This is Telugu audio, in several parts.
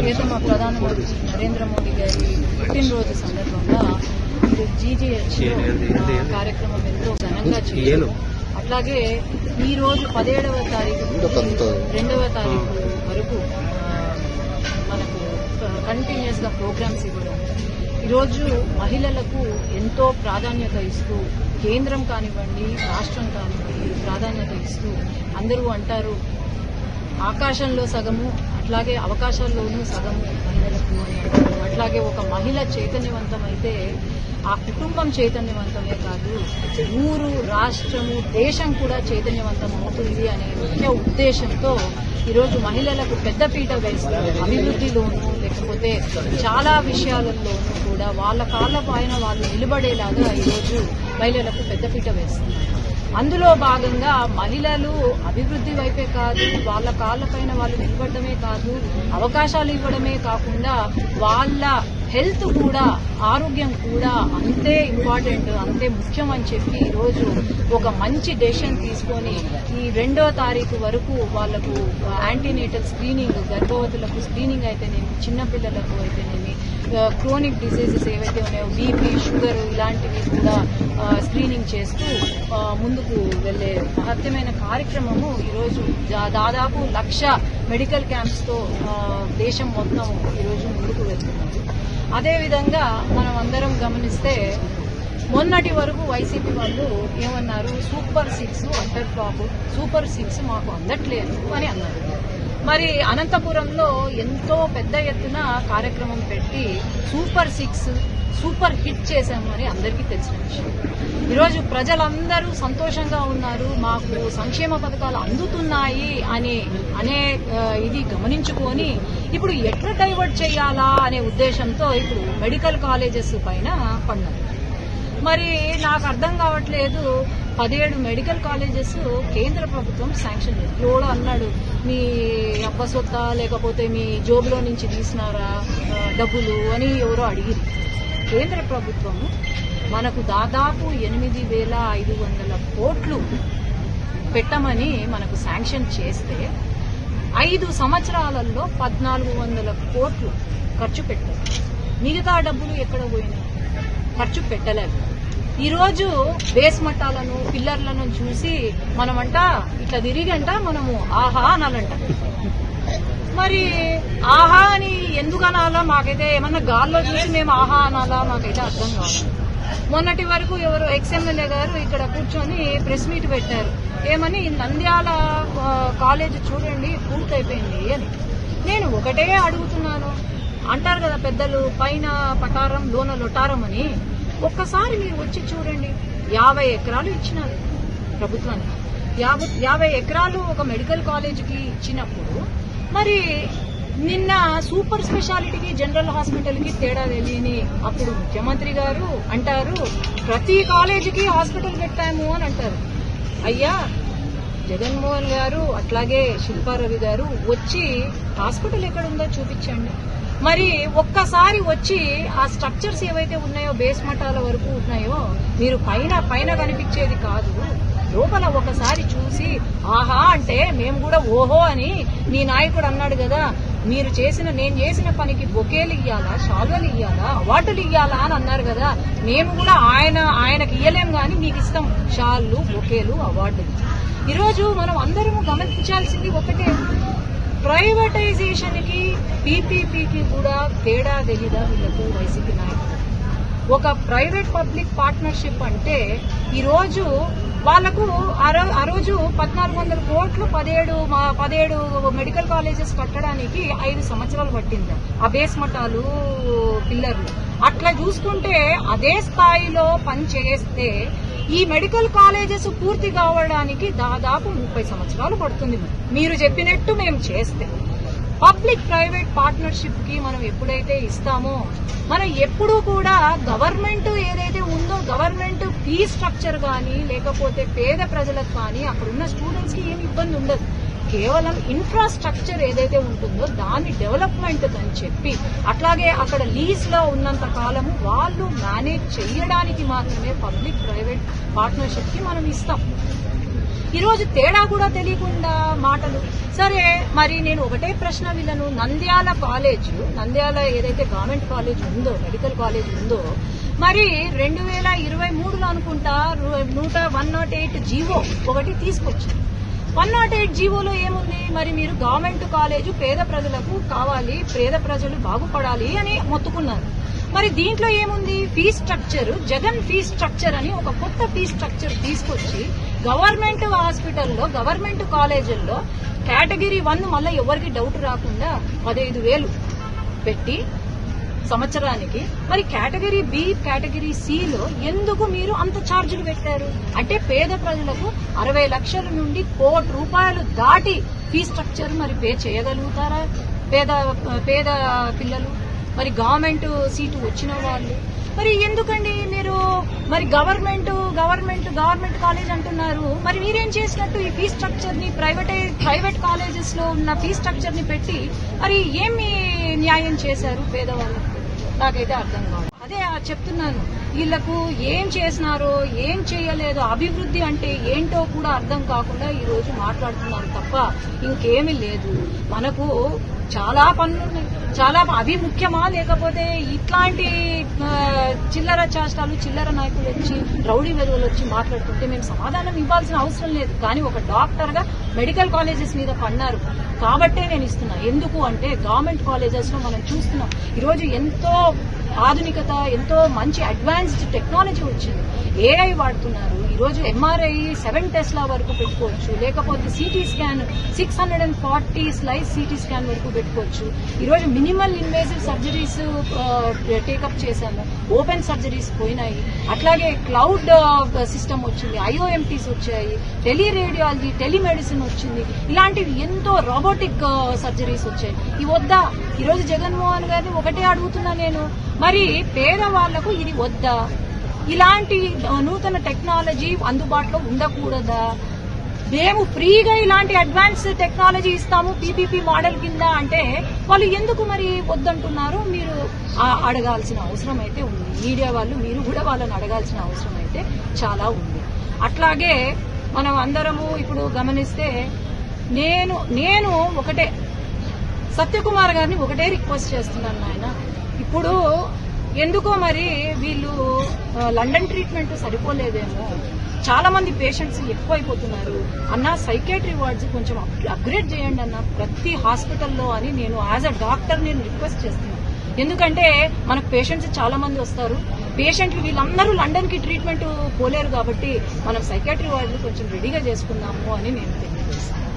ప్రియతమ ప్రధానమంత్రి నరేంద్ర మోడీ గారి పుట్టినరోజు సందర్భంగా ఇది జీజీహెచ్ కార్యక్రమం ఎంతో ఘనంగా చేయాలి అట్లాగే ఈ రోజు పదిహేడవ తారీఖు రెండవ తారీఖు వరకు మనకు కంటిన్యూస్గా ప్రోగ్రామ్స్ ఇవ్వడం. ఈరోజు మహిళలకు ఎంతో ప్రాధాన్యత ఇస్తూ కేంద్రం కానివ్వండి రాష్ట్రం కానివ్వండి ప్రాధాన్యత ఇస్తూ అందరూ అంటారు ఆకాశంలో సగము అట్లాగే అవకాశాల్లోనూ సగము మహిళలకు అట్లాగే ఒక మహిళ చైతన్యవంతమైతే ఆ కుటుంబం చైతన్యవంతమే కాదు ఊరు రాష్ట్రము దేశం కూడా చైతన్యవంతం అవుతుంది అనే ముఖ్య ఉద్దేశంతో ఈరోజు మహిళలకు పెద్దపీట వేస్తారు అభివృద్ధిలోనూ లేకపోతే చాలా విషయాలలోనూ కూడా వాళ్ళ కాళ్ళ పైన వాళ్ళు నిలబడేలాగా ఈరోజు మహిళలకు పెద్దపీట వేస్తున్నారు. అందులో భాగంగా మహిళలు అభివృద్ధి వైపే కాదు వాళ్ళ కాళ్ళపైన వాళ్ళు నిలబడమే కాదు అవకాశాలు ఇవ్వడమే కాకుండా వాళ్ళ హెల్త్ కూడా ఆరోగ్యం కూడా అంతే ఇంపార్టెంట్ అంతే ముఖ్యం అని చెప్పి ఈరోజు ఒక మంచి డెసిషన్ తీసుకొని ఈ రెండో తారీఖు వరకు వాళ్ళకు యాంటీనేటల్ స్క్రీనింగ్ గర్భవతులకు స్క్రీనింగ్ అయితేనేమి చిన్నపిల్లలకు అయితేనేమి క్రోనిక్ డిసీజెస్ ఏవైతే ఉన్నాయో బీపీ షుగర్ ఇలాంటివి కూడా స్క్రీనింగ్ చేస్తూ ముందుకు వెళ్ళే మహత్యమైన కార్యక్రమము ఈరోజు దాదాపు లక్ష మెడికల్ క్యాంప్స్తో దేశం మొత్తం ఈరోజు ముందుకు వెళ్తున్నారు అదేవిధంగా మనం అందరం గమనిస్తే మొన్నటి వరకు వైసీపీ వాళ్ళు ఏమన్నారు super six under flop super six మాకు అందట్లేదు అని అన్నారు. మరి అనంతపురంలో ఎంతో పెద్ద ఎత్తున కార్యక్రమం పెట్టి సూపర్ సిక్స్ సూపర్ హిట్ చేశాము అని అందరికీ తెలిసిన విషయం. ఈరోజు ప్రజలందరూ సంతోషంగా ఉన్నారు మాకు సంక్షేమ పథకాలు అందుతున్నాయి అని అనే ఇది గమనించుకొని ఇప్పుడు ఎట్లా డైవర్ట్ చేయాలా అనే ఉద్దేశంతో ఇప్పుడు మెడికల్ కాలేజెస్ పైన పన్నారు మరి నాకు అర్థం కావట్లేదు పదిహేడు మెడికల్ కాలేజెస్ కేంద్ర ప్రభుత్వం శాంక్షన్ ఎవడో అన్నాడు మీ అబ్బ సొత్త లేకపోతే మీ జోబులో నుంచి తీసినారా డబ్బులు అని ఎవరో అడిగిరు కేంద్ర ప్రభుత్వము మనకు దాదాపు ఎనిమిది వేల ఐదు వందల కోట్లు పెట్టమని మనకు శాంక్షన్ చేస్తే ఐదు సంవత్సరాలలో పద్నాలుగు వందల కోట్లు ఖర్చు పెట్టారు. మిగతా డబ్బులు ఎక్కడ పోయినాయి? ఖర్చు పెట్టలేదు. ఈరోజు బేస్ మట్టాలను పిల్లర్లను చూసి మనమంట ఇట్లా తిరిగంట మనము ఆహా అనాలంట. మరి ఆహా అని ఎందుకు అనాలా? మాకైతే ఏమన్నా గాల్లో చూసి మేము ఆహా అనాలా? మాకైతే అర్థం కావాలి మొన్నటి వరకు ఎవరు ఎక్స్ఎమ్మెల్యే గారు ఇక్కడ కూర్చొని ప్రెస్ మీట్ పెట్టారు. ఏమని నంద్యాల కాలేజ్ చూడండి పూర్తయిపోయింది అని. నేను ఒకటే అడుగుతున్నాను. అంటారు కదా పెద్దలు పైన పటారం లోన లొటారం అని. ఒక్కసారి మీరు వచ్చి చూడండి. యాభై ఎకరాలు ఇచ్చినారు ప్రభుత్వానికి. యాభై యాభై ఎకరాలు ఒక మెడికల్ కాలేజీకి ఇచ్చినప్పుడు మరి నిన్న సూపర్ స్పెషాలిటీకి జనరల్ హాస్పిటల్కి తేడా తెలియని అప్పుడు ముఖ్యమంత్రి గారు అంటారు ప్రతి కాలేజీకి హాస్పిటల్ పెట్టాము అని అంటారు. అయ్యా జగన్మోహన్ గారు అట్లాగే శిల్పారవి గారు వచ్చి హాస్పిటల్ ఎక్కడుందో చూపించండి. మరి ఒక్కసారి వచ్చి ఆ స్ట్రక్చర్స్ ఏవైతే ఉన్నాయో బేస్ మఠాల వరకు ఉన్నాయో మీరు పైన పైన కనిపించేది కాదు. లోపల ఒకసారి చూసి ఆహా అంటే మేము కూడా ఓహో అని మీ నాయకుడు అన్నాడు కదా. మీరు చేసిన నేను చేసిన పనికి బొకేలు ఇయ్యాలా షాల్వలు ఇయ్యాలా అవార్డులు ఇయ్యాలా అని అన్నారు కదా. మేము కూడా ఆయన ఆయనకి ఇయ్యలేం కానీ మీకు ఇస్తాం. షాళ్ళు బొకేలు అవార్డులు. ఈరోజు మనం అందరము గమనించాల్సింది ఒకటే. ప్రైవేటైజేషన్కి పీపీపీకి కూడా తేడా తెలీదా వీళ్ళకు వైసీపీ నాయకులు? ఒక ప్రైవేట్ పబ్లిక్ పార్ట్నర్షిప్ అంటే ఈరోజు వాళ్ళకు ఆ రోజు పద్నాలుగు వందల కోట్లు పదిహేడు పదిహేడు మెడికల్ కాలేజెస్ కట్టడానికి ఐదు సంవత్సరాలు పట్టింది. ఆ బేస్ మఠాలు పిల్లర్లు. అట్లా చూసుకుంటే అదే స్థాయిలో పని చేస్తే ఈ మెడికల్ కాలేజెస్ పూర్తి కావడానికి దాదాపు ముప్పై సంవత్సరాలు పడుతుంది మీరు చెప్పినట్టు మేము చేస్తే. పబ్లిక్ ప్రైవేట్ పార్ట్నర్షిప్కి మనం ఎప్పుడైతే ఇస్తామో మనం ఎప్పుడూ కూడా గవర్నమెంట్ ఏదైతే ఉందో గవర్నమెంట్ ఫీ స్ట్రక్చర్ కానీ లేకపోతే పేద ప్రజలకు కానీ అక్కడ ఉన్న స్టూడెంట్స్కి ఏమి ఇబ్బంది ఉండదు. కేవలం ఇన్ఫ్రాస్ట్రక్చర్ ఏదైతే ఉంటుందో దాని డెవలప్మెంట్ అని చెప్పి అట్లాగే అక్కడ లీజ్లో ఉన్నంత కాలము వాళ్ళు మేనేజ్ చేయడానికి మాత్రమే పబ్లిక్ ప్రైవేట్ పార్ట్నర్షిప్కి మనం ఇస్తాం. ఈరోజు తేడా కూడా తెలియకుండా మాటలు. సరే మరి నేను ఒకటే ప్రశ్న వీళ్ళను నంద్యాల కాలేజ్ నంద్యాల ఏదైతే గవర్నమెంట్ కాలేజ్ ఉందో మెడికల్ కాలేజ్ ఉందో మరి రెండు వేల ఇరవై మూడులో అనుకుంటా నూట వన్ నాట్ ఎయిట్ జీవో ఒకటి తీసుకొచ్చింది. వన్ నాట్ ఎయిట్ జీవోలో ఏముంది? మరి మీరు గవర్నమెంట్ కాలేజు పేద ప్రజలకు కావాలి పేద ప్రజలు బాగుపడాలి అని మొత్తుకున్నారు. మరి దీంట్లో ఏముంది? Fee structure Jagan fee structure అని ఒక కొత్త ఫీ స్ట్రక్చర్ తీసుకొచ్చి గవర్నమెంట్ హాస్పిటల్లో గవర్నమెంట్ కాలేజీల్లో కేటగిరీ వన్ మళ్ళీ ఎవరికి డౌట్ రాకుండా పదహైదు వేలు పెట్టి సంవత్సరానికి. మరి కేటగిరీ బి కేటగిరీ సిలో ఎందుకు మీరు అంత ఛార్జీలు పెట్టారు? అంటే పేద ప్రజలకు అరవై లక్షల నుండి కోటి రూపాయలు దాటి ఫీ స్ట్రక్చర్ మరి పే చేయగలుగుతారా? పేద పేద పిల్లలు? మరి గవర్నమెంట్ సీటు వచ్చిన వాళ్ళు? మరి ఎందుకండి మీరు మరి గవర్నమెంట్ గవర్నమెంట్ గవర్నమెంట్ కాలేజ్ అంటున్నారు? మరి మీరేం చేసినట్టు ఈ ఫీ స్ట్రక్చర్ని ప్రైవేట్ ప్రైవేట్ కాలేజెస్లో ఉన్న ఫీ స్ట్రక్చర్ని పెట్టి మరి ఏమి న్యాయం చేశారు పేదవాళ్ళకు? నాకైతే అర్థం కాదు. అదే ఆ చెప్తున్నాను. వీళ్ళకు ఏం చేసినారో ఏం చేయలేదో అభివృద్ధి అంటే ఏంటో కూడా అర్థం కాకుండా ఈ రోజు మాట్లాడుతున్నారు తప్ప ఇంకేమీ లేదు. మనకు చాలా పనులు ఉన్నాయి చాలా అవి ముఖ్యమా? లేకపోతే ఇట్లాంటి చిల్లర చేష్టాలు చిల్లర నాయకులు వచ్చి రౌడీ వెలువలు వచ్చి మాట్లాడుతుంటే మేము సమాధానం ఇవ్వాల్సిన అవసరం లేదు. కానీ ఒక డాక్టర్గా మెడికల్ కాలేజెస్ మీద పన్నారు కాబట్టే నేను ఇస్తున్నా. ఎందుకు అంటే గవర్నమెంట్ కాలేజెస్లో మనం చూస్తున్నాం. ఈరోజు ఎంతో ఆధునికత ఎంతో మంచి అడ్వాన్స్డ్ టెక్నాలజీ వచ్చింది. ఏఐ వాడుతున్నారు. ఈరోజు ఎంఆర్ఐ సెవెన్ టెస్లా వరకు పెట్టుకోవచ్చు. లేకపోతే CT scan six hundred and forty slice CT scan వరకు పెట్టుకోవచ్చు. ఈరోజు minimal invasive surgeries take up చేశాము. ఓపెన్ సర్జరీస్ పోయినాయి. అట్లాగే క్లౌడ్ సిస్టమ్ వచ్చింది. ఐఓఎంటీస్ వచ్చాయి. టెలి టెలిమెడిసిన్ టెలిమెడిసిన్ వచ్చింది. ఇలాంటివి ఎంతో రోబోటిక్ సర్జరీస్ uh, వచ్చాయి. ఇవి వద్దా ఈరోజు జగన్మోహన్ గారిని ఒకటే అడుగుతున్నా నేను. మరి పేదవాళ్ళకు ఇది వద్దా? ఇలాంటి నూతన టెక్నాలజీ అందుబాటులో ఉండకూడదా? మేము ఫ్రీగా ఇలాంటి అడ్వాన్స్ టెక్నాలజీ ఇస్తాము పీపీపీ మోడల్ కింద అంటే వాళ్ళు ఎందుకు మరి వద్దంటున్నారు? మీరు అడగాల్సిన అవసరం అయితే ఉంది. మీడియా వాళ్ళు మీరు కూడా వాళ్ళని అడగాల్సిన అవసరం అయితే చాలా ఉంది. అట్లాగే మనం అందరము ఇప్పుడు గమనిస్తే నేను నేను ఒకటే సత్యకుమార్ గారిని ఒకటే రిక్వెస్ట్ చేస్తున్నాను ఆయన ఇప్పుడు ఎందుకో మరి వీళ్ళు లండన్ ట్రీట్మెంట్ సరిపోలేదేమో. చాలా మంది పేషెంట్స్ ఎక్కువైపోతున్నారు. అన్న సైకేట్రీ వార్డ్స్ కొంచెం అప్- అప్గ్రేడ్ చేయండి అన్న. ప్రతి హాస్పిటల్లో అని నేను యాజ్ అ డాక్టర్ నేను రిక్వెస్ట్ చేస్తున్నాను. ఎందుకంటే మనకు పేషెంట్స్ చాలా మంది వస్తారు. పేషెంట్లు వీళ్ళందరూ లండన్కి ట్రీట్మెంట్ పోలేరు కాబట్టి మనం సైకాట్రీ వార్డులు కొంచెం రెడీగా చేసుకుందాము అని నేను తెలియజేస్తాను.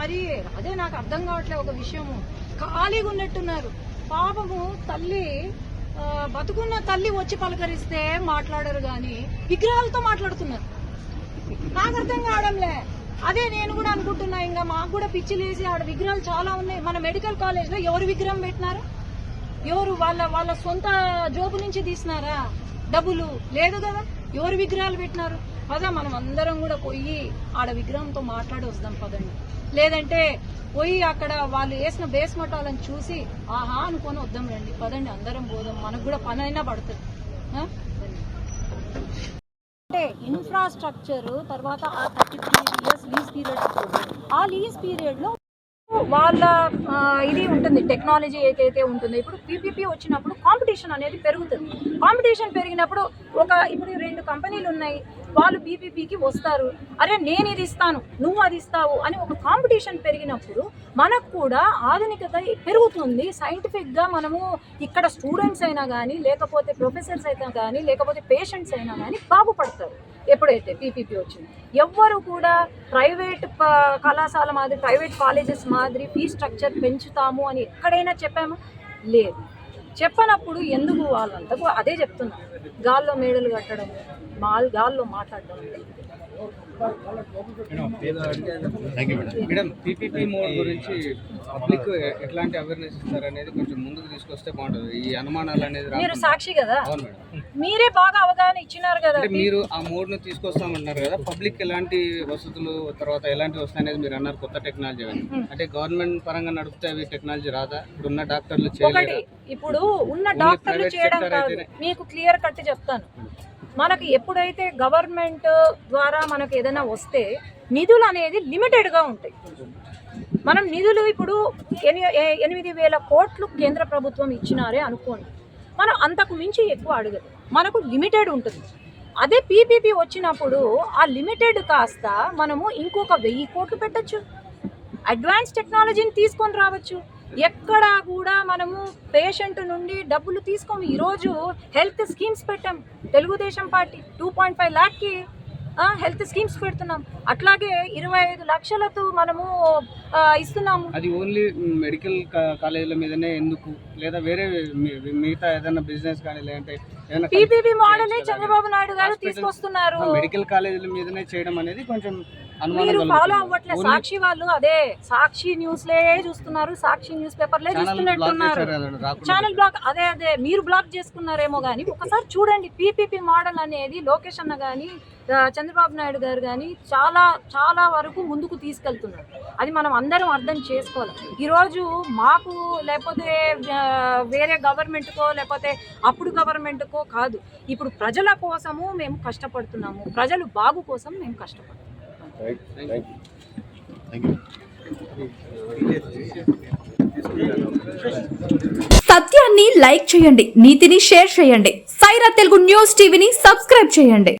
మరి అదే నాకు అర్థం కావట్లే ఒక విషయము. ఖాళీగా ఉన్నట్టున్నారు. పాపము తల్లి బతుకున్న తల్లి వచ్చి పలకరిస్తే మాట్లాడరు గాని విగ్రహాలతో మాట్లాడుతున్నారు. నాకు అర్థం కావడంలే. అదే నేను కూడా అనుకుంటున్నా ఇంకా మాకు కూడా పిచ్చి లేసి ఆడ విగ్రహాలు చాలా ఉన్నాయి. మన మెడికల్ కాలేజ్లో ఎవరు విగ్రహం పెట్టినారు? ఎవరు వాళ్ళ వాళ్ళ సొంత జోబు నుంచి తీసినారా? డబ్బులు లేదు కదా? ఎవరు విగ్రహాలు పెట్టినారు? పదా మనం అందరం కూడా పోయి ఆడ విగ్రహంతో మాట్లాడి వస్తాం పదండి. లేదంటే పోయి అక్కడ వాళ్ళు వేసిన బేస్ మటాలను చూసి ఆహా అనుకొని వద్దాం రండి పదండి అందరం పోదాం మనకు కూడా పని అయినా పడుతుంది. అంటే ఇన్ఫ్రాస్ట్రక్చర్ తర్వాత ఆ thirty three years lease period ఆ లీజ్ పీరియడ్లో వాళ్ళ ఇది ఉంటుంది టెక్నాలజీ ఏదైతే ఉంటుందో. ఇప్పుడు పీపీపీ వచ్చినప్పుడు కాంపిటీషన్ అనేది పెరుగుతుంది. కాంపిటీషన్ పెరిగినప్పుడు ఒక ఇప్పుడు రెండు కంపెనీలు ఉన్నాయి. వాళ్ళు బీపీపీకి వస్తారు. అరే నేను ఇది ఇస్తాను నువ్వు అది ఇస్తావు అని ఒక కాంపిటీషన్ పెరిగినప్పుడు మనకు కూడా ఆధునికత పెరుగుతుంది. సైంటిఫిక్గా మనము ఇక్కడ స్టూడెంట్స్ అయినా కానీ లేకపోతే ప్రొఫెసర్స్ అయినా కానీ లేకపోతే పేషెంట్స్ అయినా కానీ బాగుపడతారు. ఎప్పుడైతే పీపీపీ వచ్చింది. ఎవ్వరు కూడా ప్రైవేట్ కళాశాల మాదిరి ప్రైవేట్ కాలేజెస్ మాదిరి ఫీ స్ట్రక్చర్ పెంచుతాము అని ఎక్కడైనా చెప్పాము? లేదు. చెప్పనప్పుడు ఎందుకు వాళ్ళంతకు అదే చెప్తున్నారు. గాల్లో మేడలు కట్టడం మా గాల్లో మాట్లాడడం మేడం పీపీపీ మోడ్ గురించి పబ్లిక్ ఎట్లాంటి అవేర్నెస్ ఇస్తారు అనేది కొంచెం ముందుకు తీసుకొస్తే బాగుంటుంది. ఈ అనుమానాలు అనేది మీరు. సాక్షి కదా? అవును మేడం మీరే బాగా అవగాహన ఇచ్చినారు కదా? అంటే మీరు ఆ మోడ్ను తీసుకొస్తామన్నారు కదా పబ్లిక్ ఎలాంటి వసతులు తర్వాత ఎలాంటి వస్తాయి అనేది మీరు అన్నారు కొత్త టెక్నాలజీ అని అంటే గవర్నమెంట్ పరంగా నడిపితే అవి టెక్నాలజీ రాదా? ఇప్పుడు ఉన్న డాక్టర్లు చేయలేరు ఇప్పుడు ఉన్న డాక్టర్లు చేయడం కాదు. మీకు క్లియర్ కట్ చెప్తాను. మనకి ఎప్పుడైతే గవర్నమెంట్ ద్వారా మనకు ఏదైనా వస్తే నిధులు అనేది లిమిటెడ్గా ఉంటాయి. మనం నిధులు ఇప్పుడు ఎని ఎనిమిది వేల కోట్లు కేంద్ర ప్రభుత్వం ఇచ్చినారే అనుకోండి. మనం అంతకు మించి ఎక్కువ అడగదు. మనకు లిమిటెడ్ ఉంటుంది. అదే పీపీపీ వచ్చినప్పుడు ఆ లిమిటెడ్ కాస్త మనము ఇంకొక వెయ్యి కోట్లు పెట్టచ్చు. అడ్వాన్స్ టెక్నాలజీని తీసుకొని రావచ్చు. ఎక్కడా కూడా మనము పేషెంట్ నుండి డబ్బులు తీసుకోము ఈరోజు హెల్త్ స్కీమ్స్ పెట్టాం. Telugu Desam party two point five ల్యాక్కి health schemes పెడుతున్నాం. అట్లాగే ఇరవై ఐదు లక్షలతో మనము ఇస్తున్నాము. అది ఓన్లీ మెడికల్ కాలేజీల మీదనే ఎందుకు? లేదా వేరే మిగతా ఏదైనా బిజినెస్ కానీ లేదంటే పీపీపీ మోడలే చంద్రబాబు నాయుడు గారు తీసుకొస్తున్నారు. మెడికల్ కాలేజీల మీదనే చేయడం అనేది కొంచెం మీరు. ఫాలో అవ్వట్లే. సాక్షి వాళ్ళు అదే. సాక్షి న్యూస్లే చూస్తున్నారు. సాక్షి న్యూస్ పేపర్లే చూస్తున్నట్టున్నారు ఛానల్ బ్లాక్ అదే అదే మీరు బ్లాక్ చేసుకున్నారేమో కానీ ఒకసారి చూడండి. పీపీపీ మోడల్ అనేది లోకేష్ అన్న కానీ చంద్రబాబు నాయుడు గారు కానీ చాలా చాలా వరకు ముందుకు తీసుకెళ్తున్నారు. అది మనం అందరం అర్థం చేసుకోవాలి. ఈరోజు మాకు లేకపోతే వేరే గవర్నమెంట్కో లేకపోతే అప్పుడు గవర్నమెంట్కో కాదు. ఇప్పుడు ప్రజల కోసము మేము కష్టపడుతున్నాము. ప్రజలు బాగు కోసం మేము కష్టపడుతున్నాము. సత్యాన్ని లైక్ చేయండి నీతిని షేర్ చేయండి. సైరా తెలుగు న్యూస్ టీవీని సబ్స్క్రైబ్ చేయండి.